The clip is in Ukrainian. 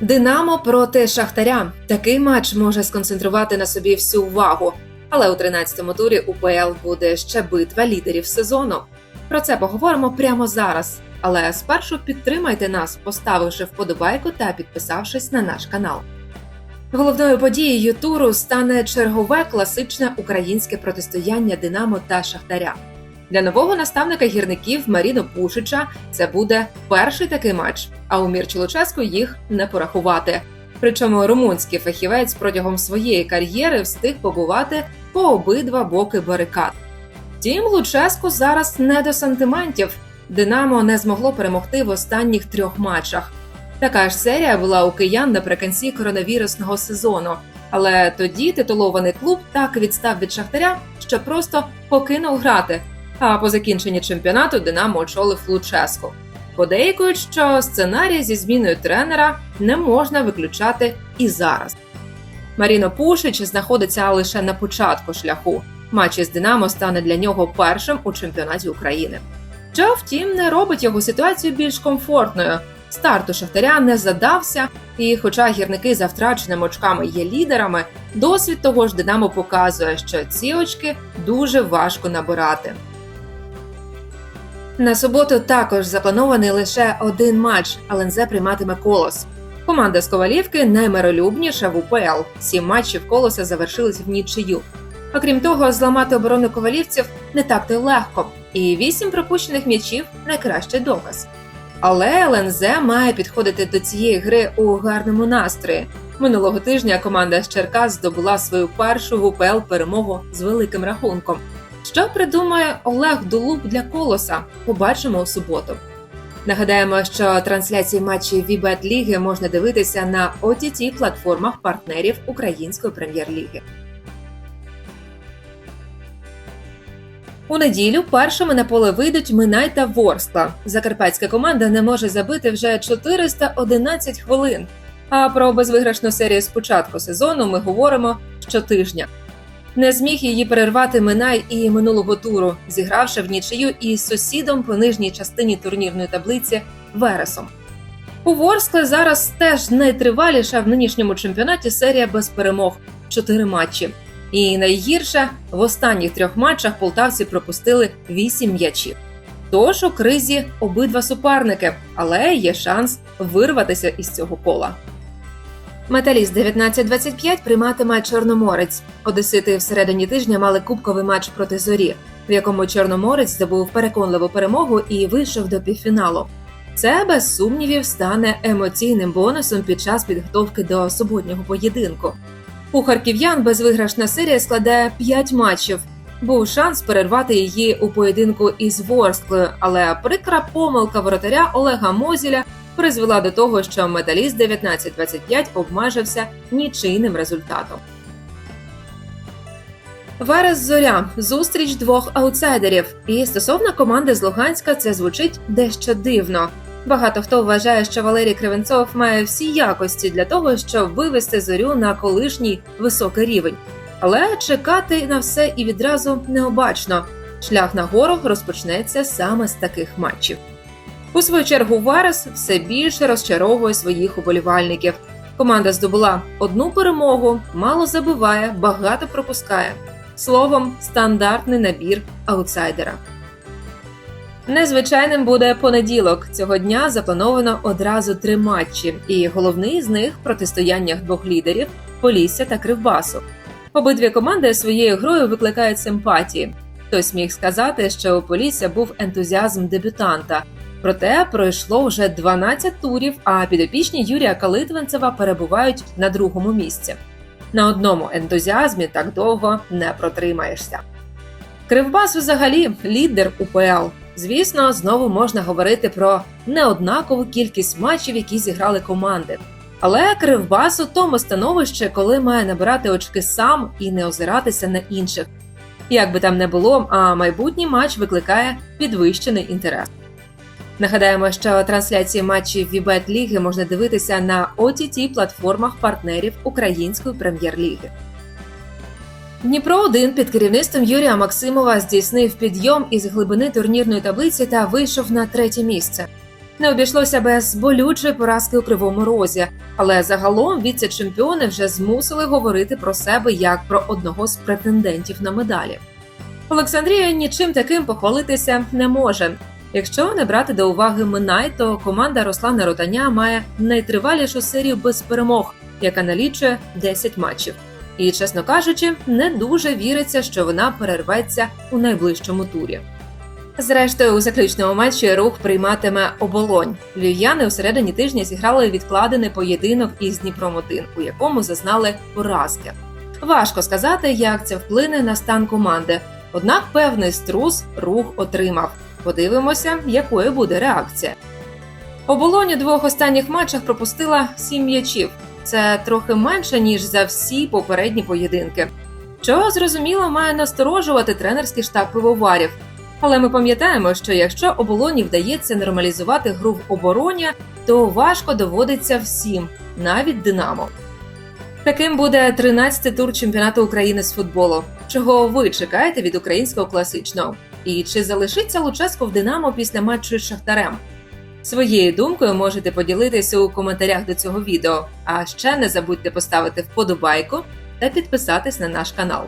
Динамо проти Шахтаря. Такий матч може сконцентрувати на собі всю увагу. Але у 13-му турі УПЛ буде ще битва лідерів сезону. Про це поговоримо прямо зараз. Але спершу підтримайте нас, поставивши вподобайку та підписавшись на наш канал. Головною подією туру стане чергове класичне українське протистояння Динамо та Шахтаря. Для нового наставника гірників Маріно Пушича це буде перший такий матч, а у Мірчі Луческу їх не порахувати. Причому румунський фахівець протягом своєї кар'єри встиг побувати по обидва боки барикад. Втім, Луческу зараз не до сантиментів. Динамо не змогло перемогти в останніх трьох матчах. Така ж серія була у киян наприкінці коронавірусного сезону. Але тоді титулований клуб так відстав від Шахтаря, що просто покинув грати. А по закінченні чемпіонату Динамо очолив Луческу. Подейкують, що сценарій зі зміною тренера не можна виключати і зараз. Маріно Пушич знаходиться лише на початку шляху. Матч із Динамо стане для нього першим у чемпіонаті України. Що, втім, не робить його ситуацію більш комфортною. Старт у Шахтаря не задався, і, хоча гірники за втраченими очками є лідерами, досвід того ж Динамо показує, що ці очки дуже важко набирати. На суботу також запланований лише один матч. ЛНЗ прийматиме колос. Команда з Ковалівки наймиролюбніша в УПЛ. Сім матчів колоса завершились в нічию. Окрім того, зламати оборону ковалівців не так то легко, і вісім пропущених м'ячів найкращий доказ. Але ЛНЗ має підходити до цієї гри у гарному настрої. Минулого тижня команда з Черкас здобула свою першу в УПЛ перемогу з великим рахунком. Що придумає Олег Дулуб для колоса? Побачимо у суботу. Нагадаємо, що трансляції матчів Вібет Ліги можна дивитися на ott платформах партнерів Української прем'єр-ліги. У неділю першими на поле вийдуть Минай та Ворскла. Закарпатська команда не може забити вже 411 хвилин. А про безвиграшну серію з початку сезону ми говоримо щотижня. Не зміг її перервати Минай і минулого туру, зігравши в нічию із сусідом по нижній частині турнірної таблиці Вересом. У Ворскли зараз теж найтриваліша в нинішньому чемпіонаті серія без перемог чотири матчі. І найгірше в останніх трьох матчах полтавці пропустили вісім м'ячів. Тож у кризі обидва суперники, але є шанс вирватися із цього кола. Металіст 19-25 прийматиме Чорноморець. Одесити всередині тижня мали кубковий матч проти зорі, в якому Чорноморець здобув переконливу перемогу і вийшов до півфіналу. Це без сумнівів стане емоційним бонусом під час підготовки до суботнього поєдинку. У харків'ян безвиграшна серія складає 5 матчів. Був шанс перервати її у поєдинку із Ворсклою, але прикра помилка воротаря Олега Мозіля призвела до того, що металіст 19-25 обмежився нічийним результатом. Верес Зоря зустріч двох аутсайдерів. І стосовно команди з Луганська це звучить дещо дивно. Багато хто вважає, що Валерій Кривенцов має всі якості для того, щоб вивести зорю на колишній високий рівень. Але чекати на все і відразу необачно. Шлях нагору розпочнеться саме з таких матчів. У свою чергу Варес все більше розчаровує своїх уболівальників. Команда здобула одну перемогу, мало забиває, багато пропускає. Словом, стандартний набір аутсайдера. Незвичайним буде понеділок. Цього дня заплановано одразу три матчі, і головний з них протистояння двох лідерів Полісся та Кривбасу. Обидві команди своєю грою викликають симпатії. Хтось міг сказати, що у Полісся був ентузіазм дебютанта. Проте пройшло вже 12 турів, а підопічні Юрія Калитвинцева перебувають на другому місці. На одному ентузіазмі так довго не протримаєшся. Кривбас взагалі лідер УПЛ. Звісно, знову можна говорити про неоднакову кількість матчів, які зіграли команди. Але Кривбас у тому становище, коли має набирати очки сам і не озиратися на інших. Як би там не було, а майбутній матч викликає підвищений інтерес. Нагадаємо, що трансляції матчів Вібет Ліги можна дивитися на ott платформах партнерів Української прем'єр-ліги. Дніпро 1 під керівництвом Юрія Максимова здійснив підйом із глибини турнірної таблиці та вийшов на третє місце. Не обійшлося без болючої поразки у кривому розі, але загалом віце-чемпіони вже змусили говорити про себе як про одного з претендентів на медалі. Олександрія нічим таким похвалитися не може. Якщо не брати до уваги Минай, то команда Руслана Ротаня має найтривалішу серію без перемог, яка налічує 10 матчів. І, чесно кажучи, не дуже віриться, що вона перерветься у найближчому турі. Зрештою, у заключному матчі рух прийматиме оболонь. Львів'яни у середині тижня зіграли відкладений поєдинок із Дніпром 1 у якому зазнали поразки. Важко сказати, як це вплине на стан команди. Однак певний струс рух отримав. Подивимося, якою буде реакція. Оболонь у двох останніх матчах пропустила сім м'ячів. Це трохи менше ніж за всі попередні поєдинки. Що зрозуміло має насторожувати тренерський штаб пивоварів. Але ми пам'ятаємо, що якщо оболоні вдається нормалізувати гру в обороні, то важко доводиться всім, навіть Динамо. Таким буде 13-й тур чемпіонату України з футболу. Чого ви чекаєте від українського класичного? І чи залишиться Луческо в Динамо після матчу з Шахтарем? Своєю думкою можете поділитися у коментарях до цього відео. А ще не забудьте поставити вподобайку та підписатись на наш канал.